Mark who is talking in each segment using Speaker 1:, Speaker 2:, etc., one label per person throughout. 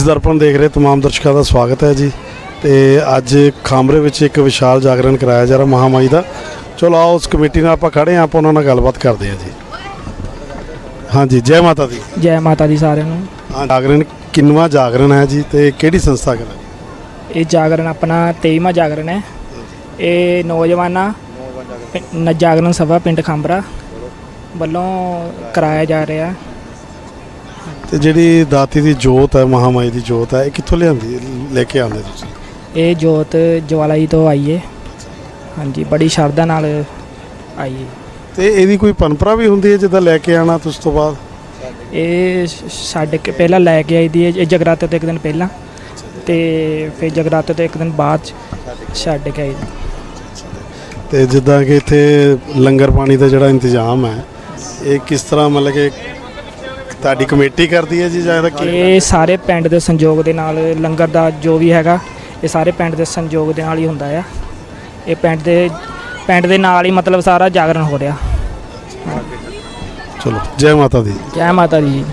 Speaker 1: ਇਸ ਦਰਪਣ ਦੇਖ ਰਹੇ तमाम ਦਰਸ਼ਕਾਂ ਦਾ ਸਵਾਗਤ ਹੈ ਜੀ ਤੇ ਅੱਜ ਖਾਮਰੇ ਵਿੱਚ ਇੱਕ ਵਿਸ਼ਾਲ ਜਾਗਰਣ ਕਰਾਇਆ ਜਾ ਰਿਹਾ ਮਹਾਮਾਈ ਦਾ ਚਲੋ ਆਓ ਉਸ ਕਮੇਟੀ ਨਾਲ ਆਪਾਂ ਖੜੇ ਹਾਂ ਆਪਾਂ ਉਹਨਾਂ ਨਾਲ ਗੱਲਬਾਤ ਕਰਦੇ ਹਾਂ ਜੀ ਹਾਂਜੀ ਜੈ ਮਾਤਾ ਦੀ
Speaker 2: ਜੈ ਮਾਤਾ ਦੀ ਸਾਰਿਆਂ ਨੂੰ
Speaker 1: ਹਾਂ ਜਾਗਰਣ ਕਿੰਨਵਾਂ ਜਾਗਰਣ ਹੈ ਜੀ ਤੇ ਕਿਹੜੀ ਸੰਸਥਾ ਕਰ
Speaker 2: ਇਹ ਜਾਗਰਣ ਆਪਣਾ 23ਵਾਂ ਜਾਗਰਣ ਹੈ ਇਹ ਨੌਜਵਾਨਾਂ ਪਿੰ- ਨ- ਜਾਗਰਣ ਸਭਾ ਪਿੰਡ ਖਾਂਬਰਾ ਵੱਲੋਂ ਕਰਾਇਆ ਜਾ ਰਿਹਾ
Speaker 1: ਤੇ ਜਿਹੜੀ ਦਾਤੀ ਦੀ ਜੋਤ ਹੈ ਮਹਾਮਾਈ ਦੀ ਜੋਤ ਹੈ ਇਹ ਕਿੱਥੋਂ ਲਿਆਂਦੀ ਲੈ ਕੇ ਆਉਂਦੇ ਤੁਸੀਂ?
Speaker 2: ਇਹ ਜੋਤ ਜਵਾਲਾ ਜੀ ਤੋਂ ਆਈ ਹੈ ਹਾਂਜੀ ਬੜੀ ਸ਼ਰਧਾ ਨਾਲ ਆਈ ਹੈ
Speaker 1: ਤੇ ਇਹਦੀ ਕੋਈ ਪਰੰਪਰਾ ਵੀ ਹੁੰਦੀ ਹੈ ਜਿੱਦਾਂ ਲੈ ਕੇ ਆਣਾ ਉਸ ਤੋਂ ਬਾਅਦ?
Speaker 2: ਇਹ ਸ- ਛੱਡ ਕੇ ਪਹਿਲਾਂ ਲੈ ਕੇ ਆਈ ਦੀ ਹੈ ਇਹ ਜਗਰਾਤੇ ਤੋਂ ਇੱਕ ਦਿਨ ਪਹਿਲਾਂ। ਤੇ ਫਿਰ ਜਗਰਾਤੇ ਤੋਂ ਇੱਕ ਦਿਨ ਬਾਅਦ ਛੱਡ ਕੇ ਆਈ।
Speaker 1: ਤੇ ਜਿੱਦਾਂ ਕਿ ਇੱਥੇ ਲੰਗਰ ਪਾਣੀ ਦਾ ਜਿਹੜਾ ਇੰਤਜ਼ਾਮ ਹੈ ਇਹ ਕਿਸ ਤਰ੍ਹਾਂ ਮਤਲਬ ਕਿ ਤੁਹਾਡੀ ਕਮੇਟੀ ਕਰਦੀ ਹੈ ਜੀ ਜਾਂ
Speaker 2: ਇਹ ਸਾਰੇ ਪਿੰਡ ਦੇ ਸੰਯੋਗ ਦੇ ਨਾਲ ਲੰਗਰ ਦਾ ਜੋ ਵੀ ਹੈਗਾ ਇਹ ਸਾਰੇ ਪਿੰਡ ਦੇ ਸੰਯੋਗ ਦੇ ਨਾਲ ਹੀ ਹੁੰਦਾ ਆ। ਇਹ ਪਿੰਡ ਦੇ ਪਿੰਡ ਦੇ ਨਾਲ ਹੀ ਮਤਲਬ ਸਾਰਾ ਜਾਗਰਣ ਹੋ ਰਿਹਾ।
Speaker 1: ਚਲੋ ਜੈ ਮਾਤਾ ਦੀ।
Speaker 2: ਜੈ ਮਾਤਾ ਦੀ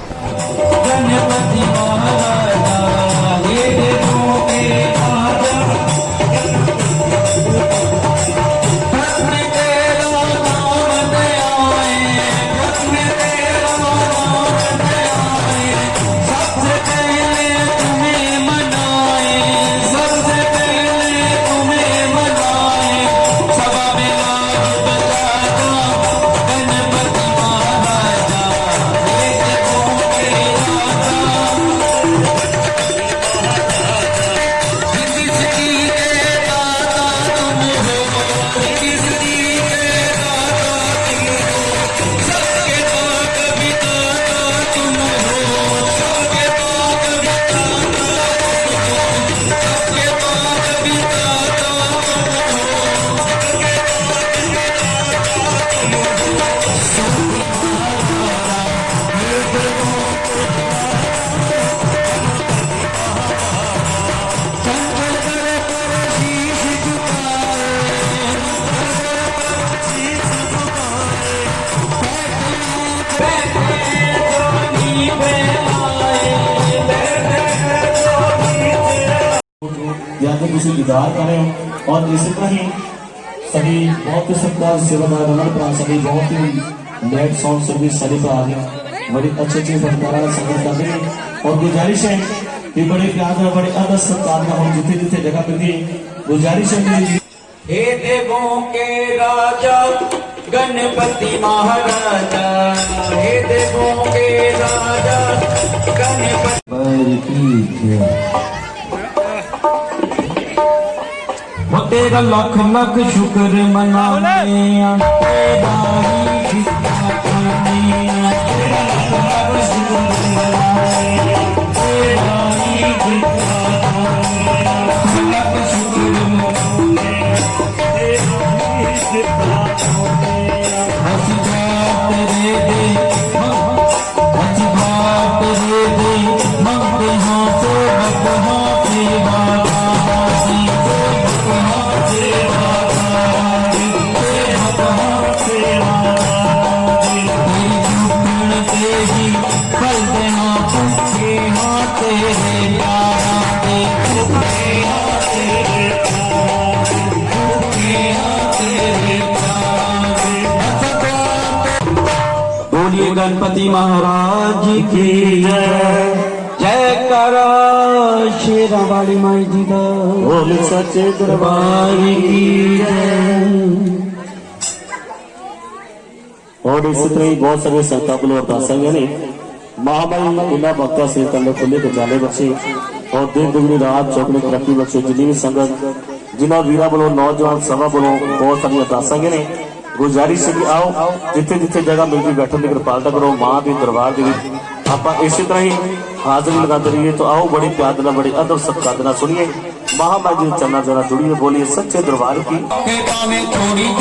Speaker 3: दीदार कर रहे हो और इसी तरह ही सभी बहुत किस्म का सेवादार पर सभी बहुत ही नेट साउंड सर्विस सभी पर आ गए बड़ी अच्छी अच्छी फटकारा संगत कर रही और गुजारिश है कि बड़े प्यार में बड़े अदर सत्कार में हम जितने जितने जगह मिलती है गुजारिश है मेरी
Speaker 4: हे देवों के राजा गणपति महाराजा हे देवों के राजा गणपति
Speaker 3: ਹੋ ਤੇਰਾ ਲੱਖ ਲੱਖ ਸ਼ੁਕਰ ਮਨਾਉਂਦੇ ਆਂ। ਤੇਰਾ ਹੀ ਸ਼ਿਕਾ ਕਰਨੀ। गणपति महाराज की जय। करो शेरा माई जी का। सचे दरबार की और इसी तरह बहुत सारे संस्थापन और दासंग ने महामारी इला भक्ता से तले खुले के जाले और दिन दुगनी रात चौकने तरक्की बच्चे जिली संगत जिला वीरा बोलो नौजवान सभा बोलो, बहुत सारी दासंग ने ਗੁਜ਼ਾਰਿਸ਼ ਸੀ ਕਿ ਆਓ, ਜਿੱਥੇ ਜਿੱਥੇ ਜਗ੍ਹਾ ਮਿਲਦੀ ਬੈਠਣ ਦੀ ਕਿਰਪਾਲਤਾ ਕਰੋ, ਮਾਂ ਦੇ ਦਰਬਾਰ ਦੇ ਵਿੱਚ। ਆਪਾਂ ਇਸੇ ਤਰ੍ਹਾਂ ਹੀ ਹਾਜ਼ਰੀ ਲਗਾਉਂਦੇ ਰਹੀਏ ਤਾਂ ਆਓ, ਬੜੀ ਪਿਆਰ ਨਾਲ, ਬੜੀ ਅਦਬ ਸਤਿਕਾਰ ਨਾਲ ਸੁਣੀਏ। ਮਹਾਮਾਈ ਜੀ ਦੇ ਜੁੜੀਏ, ਬੋਲੀਏ, ਸੱਚੇ ਦਰਬਾਰ ਕੀ।
Speaker 1: ਲੰਗਰ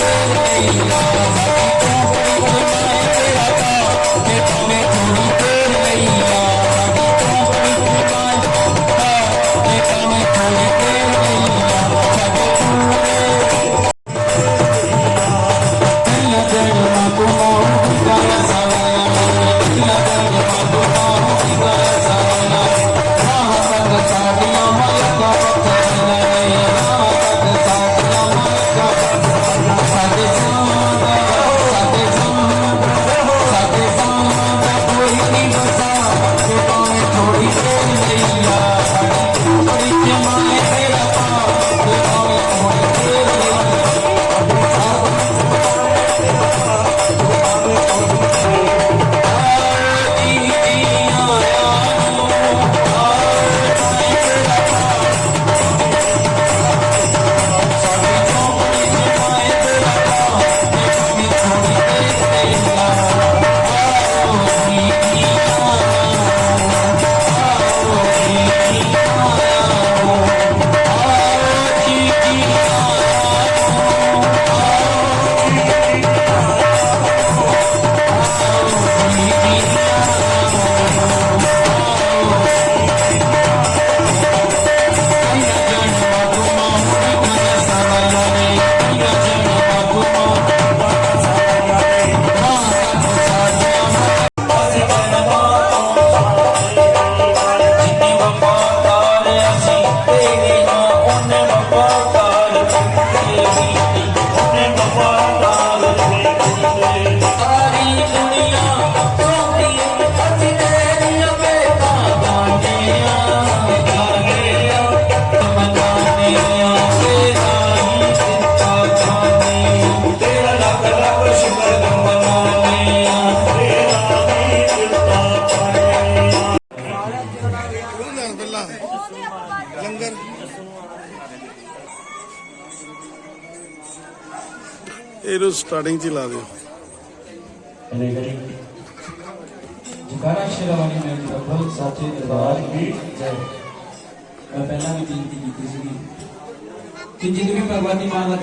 Speaker 1: ਇਹਨੂੰ ਸਟਾਰਟਿੰਗ ਚ ਹੀ ਲਾ ਦਿਓ।
Speaker 3: ਜਕਾਰਾ ਸ਼ੇਰਵਾਨੀ ਨੇ ਪ੍ਰਭੂ ਸਾਚੇ ਦਰਬਾਰ ਦੀ ਜੈ। ਮੈਂ ਪਹਿਲਾਂ ਵੀ ਬੇਨਤੀ ਕੀਤੀ ਸੀ ਕਿ ਜਿੰਨੇ ਵੀ ਭਗਵਤੀ ਮਾਂ ਦਾ